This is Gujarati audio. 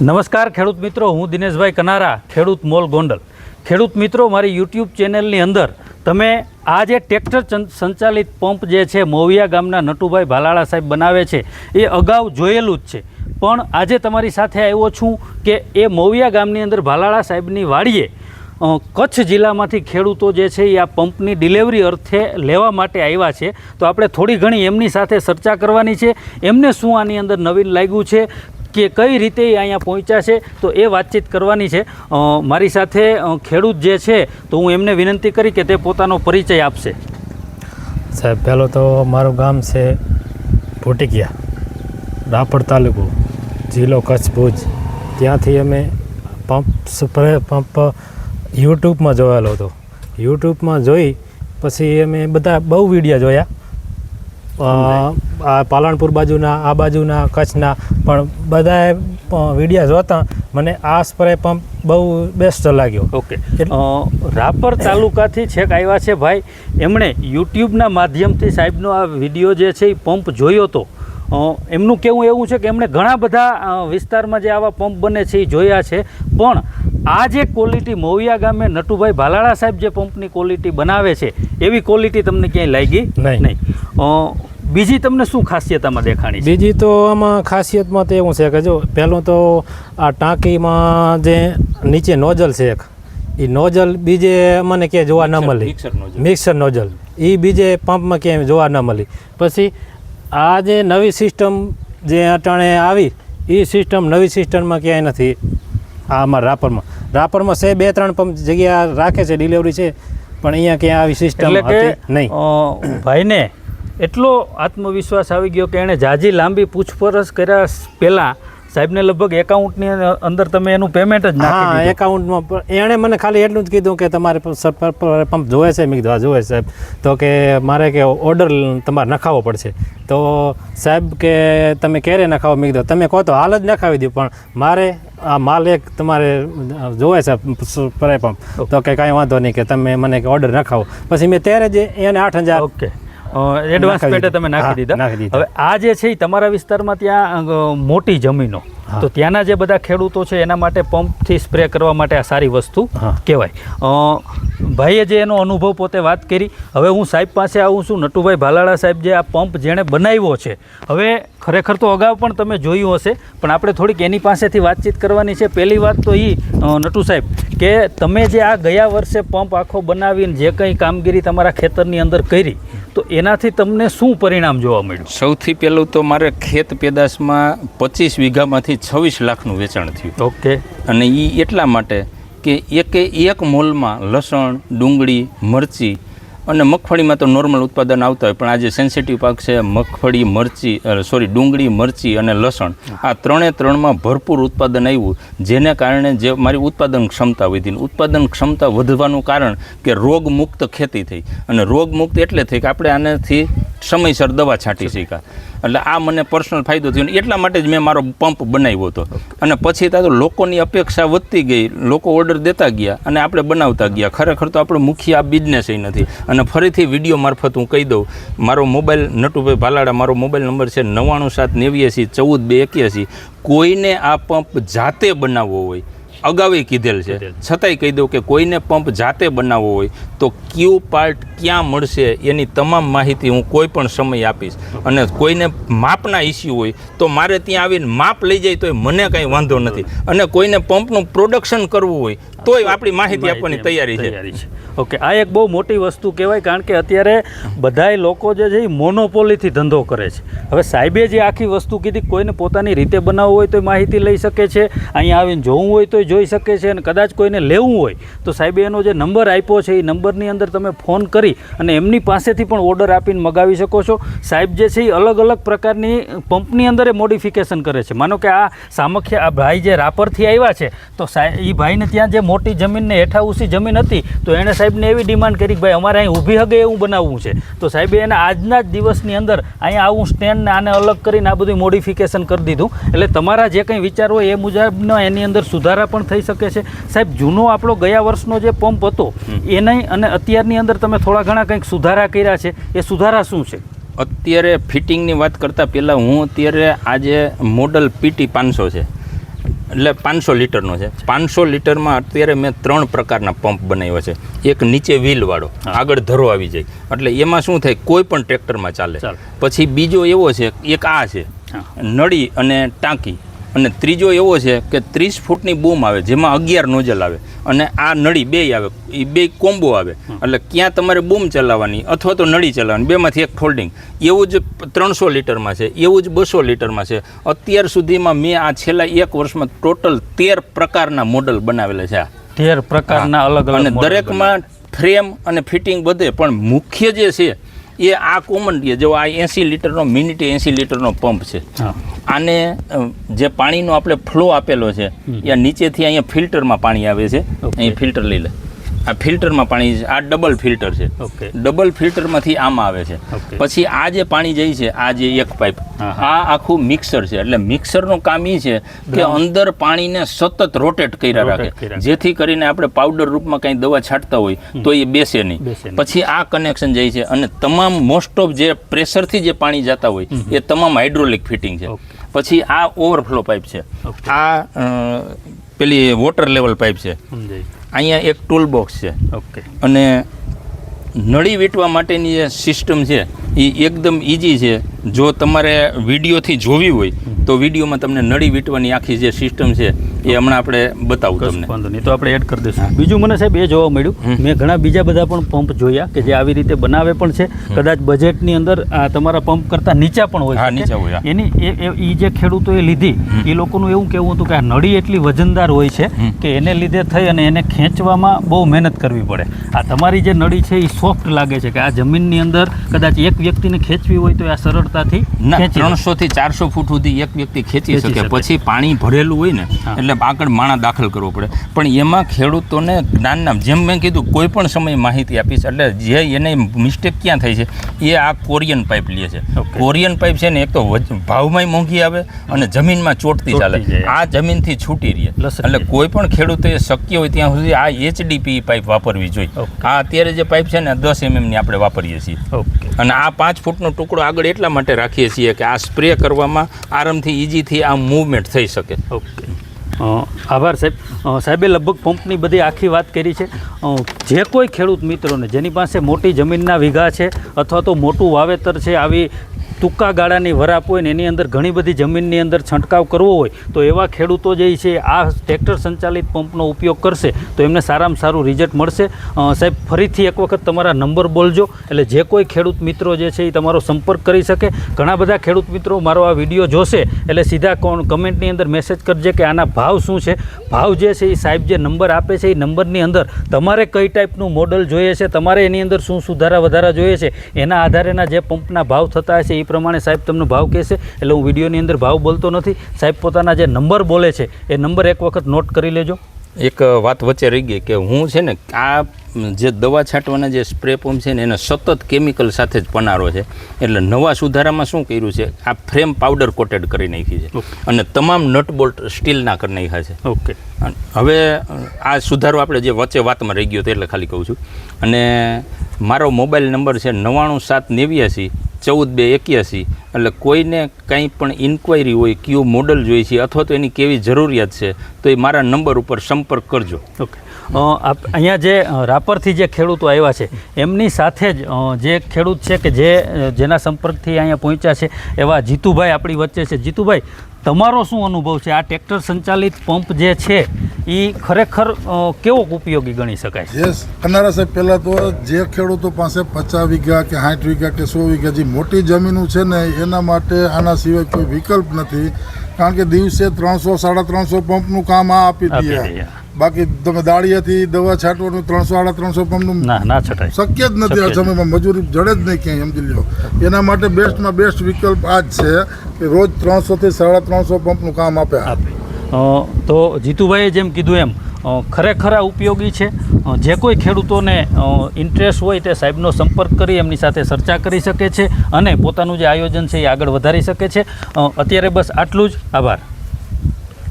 નમસ્કાર ખેડૂત મિત્રો, હું દિનેશભાઈ કનારા, ખેડૂત મોલ ગોંડલ. ખેડૂત મિત્રો, મારી યુટ્યુબ ચેનલની અંદર તમે આ જે ટ્રેક્ટર સંચાલિત પંપ જે છે, મોવિયા ગામના નટુભાઈ ભાલાળા સાહેબ બનાવે છે, એ અગાઉ જોયેલું જ છે. પણ આજે તમારી સાથે આવ્યો છું કે એ મોવિયા ગામની અંદર ભાલાળા સાહેબની વાડીએ કચ્છ જિલ્લામાંથી ખેડૂતો જે છે, એ આ પંપની ડિલિવરી અર્થે લેવા માટે આવ્યા છે. તો આપણે થોડી ઘણી એમની સાથે ચર્ચા કરવાની છે. એમને શું આની અંદર નવીન લાગ્યું છે? કે કઈ રીતે અહીંયા પહોંચ્યા છે, તો એ વાતચીત કરવાની છે. મારી સાથે ખેડૂત જે છે, તો હું એમને વિનંતી કરી કે તે પોતાનો પરિચય આપશે. સાહેબ, પહેલો તો મારું ગામ છે ભોટિકિયા, રાપર તાલુકો, જિલ્લો કચ્છ ભુજ. ત્યાંથી અમે પંપ સ્પ્રે પંપ યુટ્યુબમાં જોયેલો હતો. યુટ્યુબમાં જોઈ, પછી અમે બધા બહુ વીડિયો જોયા. આ પાલનપુર બાજુના આ બાજુના કચ્છના પણ બધાએ વીડિયો જોતા મને આ સ્પ્રે પંપ બહુ બેસ્ટ લાગ્યો. ઓકે. રાપર તાલુકાથી છેક આવ્યા છે ભાઈ એમણે યુટ્યુબના માધ્યમથી સાહેબનો આ વીડિયો જે છે એ પંપ જોયો હતો એમનું કેવું એવું છે કે એમણે ઘણા બધા વિસ્તારમાં જે આવા પંપ બને છે એ જોયા છે પણ આ જે ક્વોલિટી મોવિયા ગામે નટુભાઈ ભાલાળા સાહેબ જે પંપની ક્વોલિટી બનાવે છે એવી ક્વોલિટી તમને ક્યાંય લાગી? નહીં. બીજી તમને શું ખાસિયતામાં દેખાણી બીજી તો આમાં ખાસિયતમાં તો એવું છે કે જો પહેલું તો આ ટાંકીમાં જે નીચે નોઝલ છે એક એ નોઝલ બીજે મને ક્યાંય જોવા ન મળી. Mixer nozzle. એ બીજે પંપમાં ક્યાંય જોવા ન મળી. પછી આ જે નવી સિસ્ટમ જે અટાણે આવી એ સિસ્ટમ નવી સિસ્ટમમાં ક્યાંય નથી. આ અમારા રાપરમાં. રાપરમાં છે બે ત્રણ પંપ જગ્યા રાખે છે ડિલિવરી છે પણ અહીંયા ક્યાં આવી સિસ્ટમ નહીં. ભાઈને એટલો આત્મવિશ્વાસ આવી ગયો કે એણે જાજી લાંબી પૂછપરછ કર્યા પહેલાં. સાહેબને લગભગ એકાઉન્ટની અંદર તમે એનું પેમેન્ટ જ ના હા એકાઉન્ટમાં એણે મને ખાલી એટલું જ કીધું કે તમારે પંપ જોવે છે? મેં કીધું હા જોવે સાહેબ. તો કે મારે કે ઓર્ડર તમારે નખાવવો પડશે. તો સાહેબ કે તમે ક્યારે નખાવો? મેં કીધું તમે કહો તો હાલ જ નખાવી દઉં પણ મારે આ માલ એક તમારે જોવે છે પંપ. તો કે કાંઈ વાંધો નહીં કે તમે મને ઓર્ડર નખાવો. પછી મેં ત્યારે જ એને આઠ હજાર ઓકે એડવાન્સ પેટે તમે નાખી દીધા. હવે આ જે છે એ તમારા વિસ્તારમાં ત્યાં મોટી જમીનો. તો ત્યાંના જે બધા ખેડૂતો છે એના માટે પંપથી સ્પ્રે કરવા માટે આ સારી વસ્તુ કહેવાય. ભાઈએ જે એનો અનુભવ પોતે વાત કરી. હવે હું સાહેબ પાસે આવું છું નટુભાઈ ભાલાળા સાહેબ જે આ પંપ જેણે બનાવ્યો છે. હવે ખરેખર તો અગાઉ પણ તમે જોયું હશે પણ આપણે થોડીક એની પાસેથી વાતચીત કરવાની છે. પહેલી વાત તો એ નટુ સાહેબ કે તમે જે આ ગયા વર્ષે પંપ આખો બનાવીને જે કંઈ કામગીરી તમારા ખેતરની અંદર કરી તો એનાથી તમને શું પરિણામ જોવા મળ્યું? સૌથી પહેલું તો મારે ખેત પેદાશમાં પચીસ વીઘામાંથી છવ્વીસ લાખનું વેચાણ થયું. ઓકે. અને એ એટલા માટે કે એકે એક મોલમાં લસણ ડુંગળી મરચી અને મગફળીમાં તો નોર્મલ ઉત્પાદન આવતા હોય, પણ આ જે સેન્સિટિવ પાક છે, મગફળી, મરચી સોરી ડુંગળી, મરચી અને લસણ, આ ત્રણે ત્રણમાં ભરપૂર ઉત્પાદન આવ્યું, જેને કારણે જે મારી ઉત્પાદન ક્ષમતા વધી. ઉત્પાદન ક્ષમતા વધવાનું કારણ કે રોગમુક્ત ખેતી થઈ. અને રોગમુક્ત એટલે થઈ કે આપણે આનાથી સમયસર દવા છાંટી શક્યા એટલે આ મને પર્સનલ ફાયદો થયો એટલા માટે જ મેં મારો પંપ બનાવ્યો હતો. અને પછી ત્યાં તો લોકોની અપેક્ષા વધતી ગઈ. લોકો ઓર્ડર દેતા ગયા અને આપણે બનાવતા ગયા. ખરેખર તો આપણો મુખ્ય આ બિઝનેસ નથી. અને ફરીથી વીડિયો મારફત હું કહી દઉં મારો મોબાઈલ નટુભાઈ ભાલાડા મારો મોબાઈલ નંબર છે નવ્વાણું સાત નેવ્યાસી ચૌદ બે એક્યાસી. કોઈને આ પંપ જાતે બનાવવો હોય અગાઉ કીધેલ છે. છતાંય કહી દઉં કે કોઈને પંપ જાતે બનાવવો હોય તો ક્યુ પાર્ટ ક્યાં મળશે એની તમામ માહિતી હું કોઈ પણ સમય આપીશ. અને કોઈને માપના ઇસ્યુ હોય તો મારે ત્યાં આવીને માપ લઈ જાય તો મને કાંઈ વાંધો નથી. અને કોઈને પંપનું પ્રોડક્શન કરવું હોય તોય આપણી માહિતી આપવાની તૈયારી છે. ઓકે આ એક બહુ મોટી વસ્તુ કહેવાય કારણ કે અત્યારે બધાય લોકો જે છે એ મોનોપોલીથી ધંધો કરે છે. હવે સાહેબે જે આખી વસ્તુ કીધી કોઈને પોતાની રીતે બનાવવું હોય તો માહિતી લઈ શકે છે અહીંયા આવીને જોવું હોય તો જોઈ શકે છે અને કદાચ કોઈને લેવું હોય તો સાહેબે એનો જે નંબર આપ્યો છે એ નંબરની અંદર તમે ફોન કરી અને એમની પાસેથી પણ ઓર્ડર આપીને મગાવી શકો છો. સાહેબ જે છે એ અલગ અલગ પ્રકારની પંપની અંદર એ મોડિફિકેશન કરે છે. માનો કે આ સામખ્ય આ ભાઈ જે રાપરથી આવ્યા છે તો સાહેબ એ ભાઈને ત્યાં જે મોટી જમીનને હેઠા ઉસી જમીન હતી તો એણે સાહેબને એવી ડિમાન્ડ કરી કે ભાઈ અમારે અહીં ઊભી હગે એવું બનાવવું છે. તો સાહેબે એને આજના જ દિવસની અંદર અહીંયા આવું સ્ટેન્ડને આને અલગ કરીને આ બધું મોડિફિકેશન કરી દીધું. એટલે તમારા જે કંઈ વિચાર હોય એ મુજબનો એની અંદર સુધારા પણ થઈ શકે છે. સાહેબ જૂનો આપણો ગયા વર્ષનો જે પંપ હતો એને અને અત્યારની અંદર તમે થોડા ઘણા કંઈક સુધારા કર્યા છે. એ સુધારા શું છે? અત્યારે ફિટિંગની વાત કરતાં પહેલાં હું અત્યારે આજે મોડલ પીટી પાંચસો છે. એટલે પાંચસો લીટરનો છે. પાંચસો લીટરમાં અત્યારે મેં ત્રણ પ્રકારના પંપ બનાવ્યો છે. એક નીચે વ્હીલવાળો આગળ ધરો આવી જાય. એટલે એમાં શું થાય કોઈ પણ ટ્રેક્ટરમાં ચાલે. ચાલે. પછી બીજો એવો છે એક આ છે. નળી અને ટાંકી. અને ત્રીજો એવો છે કે ત્રીસ ફૂટની બૂમ આવે જેમાં અગિયાર નોઝલ આવે અને આ નળી બે આવે એ બે કોમ્બો આવે. એટલે ક્યાં તમારે બૂમ ચલાવવાની અથવા તો નળી ચલાવવાની બેમાંથી એક ફોલ્ડિંગ. એવું જ ત્રણસો લીટરમાં છે એવું જ બસો લીટરમાં છે. અત્યાર સુધીમાં મેં આ છેલ્લા એક વર્ષમાં ટોટલ તેર પ્રકારના મોડલ બનાવેલા છે આ. તેર પ્રકારના અલગ અલગ અને દરેકમાં ફ્રેમ અને ફિટિંગ બધે પણ મુખ્ય જે છે એ આ કોમન જો આ એંસી લીટરનો મિનિટે એંસી લીટરનો પંપ છે. આને જે પાણીનો આપણે ફ્લો આપેલો છે એ નીચેથી અહીંયા ફિલ્ટરમાં પાણી આવે છે. અહીં ફિલ્ટર લઈ લે. આ ફિલ્ટરમાં પાણી આ ડબલ ફિલ્ટર છે. ડબલ ફિલ્ટરમાંથી આમાં આવે છે. પછી આ જે પાણી જાય છે આ જે એક પાઇપ આ આખું મિક્સર છે. એટલે મિક્સરનું કામ એ છે કે અંદર પાણીને સતત રોટેટ કર્યા રાખે. જેથી કરીને આપણે પાવડર રૂપમાં કંઈ દવા છાંટતા હોય તો એ બેસે નહીં. પછી આ કનેક્શન જાય છે અને તમામ મોસ્ટ ઓફ જે પ્રેશરથી જે પાણી જતા હોય એ તમામ હાઇડ્રોલિક ફિટિંગ છે. પછી આ ઓવરફ્લો પાઇપ છે. આ પેલી વોટર લેવલ પાઇપ છે. અહીંયા એક ટૂલ બોક્સ છે. ઓકે અને નળી વીંટવા માટેની જે સિસ્ટમ છે એ એકદમ ઇઝી છે. જો તમારે વિડીયોથી જોવી હોય તો વિડીયોમાં તમને નળી વીંટવાની આખી જે સિસ્ટમ છે એ હમણાં આપણે બતાવું તમને. વાંધો નહીં તો આપણે એડ કરી દઈશું. બીજું મને સાહેબ એ જોવા મળ્યું મેં ઘણા બીજા બધા પણ પંપ જોયા કે જે આવી રીતે બનાવે પણ છે. કદાચ બજેટની અંદર તમારા પંપ કરતા નીચા પણ હોય નીચા હોય, એની એ જે ખેડૂતોએ લીધી એ લોકોનું એવું કહેવું હતું કે આ નળી એટલી વજનદાર હોય છે કે એને લીધે થઈ અને એને ખેંચવામાં બહુ મહેનત કરવી પડે. આ તમારી જે નળી છે એ સોફ્ટ લાગે છે કે આ જમીનની અંદર કદાચ એક વ્યક્તિને ખેંચવી હોય તો આ સરળતાથી ત્રણસો થી ચારસો ફૂટ સુધી એક વ્યક્તિ ખેંચી શકે. પછી પાણી ભરેલું હોય ને હા. એટલે આગળ માણા દાખલ કરવો પડે. પણ એમાં ખેડૂતોને જ્ઞાનના જેમ મેં કીધું કોઈ પણ સમયે માહિતી આપીશ. એટલે જે એને મિસ્ટેક ક્યાં થાય છે એ આ કોરિયન પાઇપ લે છે. કોરિયન પાઇપ છે ને એક તો ભાવમાંય મોંઘી આવે અને જમીનમાં ચોટતી ચાલે. આ જમીનથી છૂટી રહે. એટલે કોઈ પણ ખેડૂતે શક્ય હોય ત્યાં સુધી આ એચડીપી પાઇપ વાપરવી જોઈએ. આ અત્યારે જે પાઇપ છે ને દસ એમએમની આપણે વાપરીએ છીએ. ઓકે અને આ પાંચ ફૂટનો ટુકડો આગળ એટલા માટે રાખીએ છીએ કે આ સ્પ્રે કરવામાં આરામથી ઇઝીથી આ મૂવમેન્ટ થઈ શકે. ઓકે આભાર સાહેબ. સાહેબે લગભગ પંપની બધી આખી વાત કરી છે. જે કોઈ ખેડૂત મિત્રોને જેની પાસે મોટી જમીનના વીઘા છે અથવા તો મોટું વાવેતર છે, આવી ટૂંકા ગાળાની વરાપ હોય ને એની અંદર ઘણી બધી જમીનની અંદર છંટકાવ કરવો હોય, તો એવા ખેડૂતો જે છે, આ ટ્રેક્ટર સંચાલિત પંપનો ઉપયોગ કરશે, તો એમને સારામાં સારું રિઝલ્ટ મળશે. સાહેબ, ફરીથી એક વખત તમારા નંબર બોલજો, એટલે જે કોઈ ખેડૂત મિત્રો જે છે, એ તમારો સંપર્ક કરી શકે. ઘણા બધા ખેડૂત મિત્રો મારો આ વીડિયો જોશે, એટલે સીધા કોણ કમેન્ટની અંદર મેસેજ કરજે કે આના ભાવ શું છે. ભાવ જે છે, એ સાહેબ જે નંબર આપે છે, એ નંબરની અંદર તમારે કઈ ટાઈપનું મોડલ જોઈએ છે, તમારે એની અંદર શું સુધારા વધારા જોઈએ છે, એના આધારેના જે પંપના ભાવ થતા હશે, એ પ્રમાણે સાહેબ તમને ભાવ કહેશે એટલે હું વિડીયોની અંદર ભાવ બોલતો નથી. સાહેબ પોતાના જે નંબર બોલે છે એ નંબર એક વખત નોટ કરી લેજો. એક વાત વચ્ચે રહી ગઈ કે હું છે ને આ જે દવા છાંટવાના જે સ્પ્રે પંપ છે ને એને સતત કેમિકલ સાથે જ પનારો છે. એટલે નવા સુધારામાં શું કર્યું છે આ ફ્રેમ પાવડર કોટેડ કરી નાખી છે. અને તમામ નટ બોલ્ટ સ્ટીલના કરી નાખ્યા છે. ઓકે હવે આ સુધારો આપણે જે વચ્ચે વાતમાં રહી ગયો હતો એટલે ખાલી કહું છું. અને મારો મોબાઈલ નંબર છે નવ્વાણું સાત નેવ્યાસી ચૌદ બે એક્યાસી. એટલે કોઈને કંઈ પણ ઇન્ક્વાયરી હોય, કયું મોડલ જોઈએ છે, અથવા તો એની કેવી જરૂરિયાત છે, તો એ મારા નંબર ઉપર સંપર્ક કરજો. ઓકે. અહીંયા જે રાપરથી જે ખેડૂતો આવ્યા છે, એમની સાથે જ જે ખેડૂત છે કે જે જેના સંપર્કથી અહીંયા પહોંચ્યા છે, એવા જીતુભાઈ આપણી વચ્ચે છે. જીતુભાઈ તમારો શું અનુભવ છે? આ ટ્રેક્ટર સંચાલિત પંપ જે છે એ ખરેખર કેવો ઉપયોગી ગણી શકાય? યસ કનારા સાહેબ પહેલાં તો જે ખેડૂતો પાસે પચાસ વીઘા કે સાઠ વીઘા કે સો વીઘા જે મોટી જમીનો છે ને એના માટે આના સિવાય કોઈ વિકલ્પ નથી. કારણ કે દિવસે ત્રણસો સાડા ત્રણસો પંપનું કામ આ આપી દઈએ બાકી તમે દાળિયાથી દવા છાંટવાનું ત્રણસો સાડા ત્રણસો પંપનું ના ના છટાય. શક્ય જ નથી આ સમયમાં. મજૂરી જડે જ નહીં ક્યાંય સમજી લો એના માટે બેસ્ટમાં બેસ્ટ વિકલ્પ આ જ છે કે રોજ ત્રણસોથી સાડા ત્રણસો પંપનું કામ આપે. આપે. તો જીતુભાઈએ જેમ કીધું એમ ખરેખર આ ઉપયોગી છે. જે કોઈ ખેડૂતોને ઇન્ટરેસ્ટ હોય તે સાહેબનો સંપર્ક કરી એમની સાથે ચર્ચા કરી શકે છે અને પોતાનું જે આયોજન છે એ આગળ વધારી શકે છે. અત્યારે બસ આટલું જ. આભાર.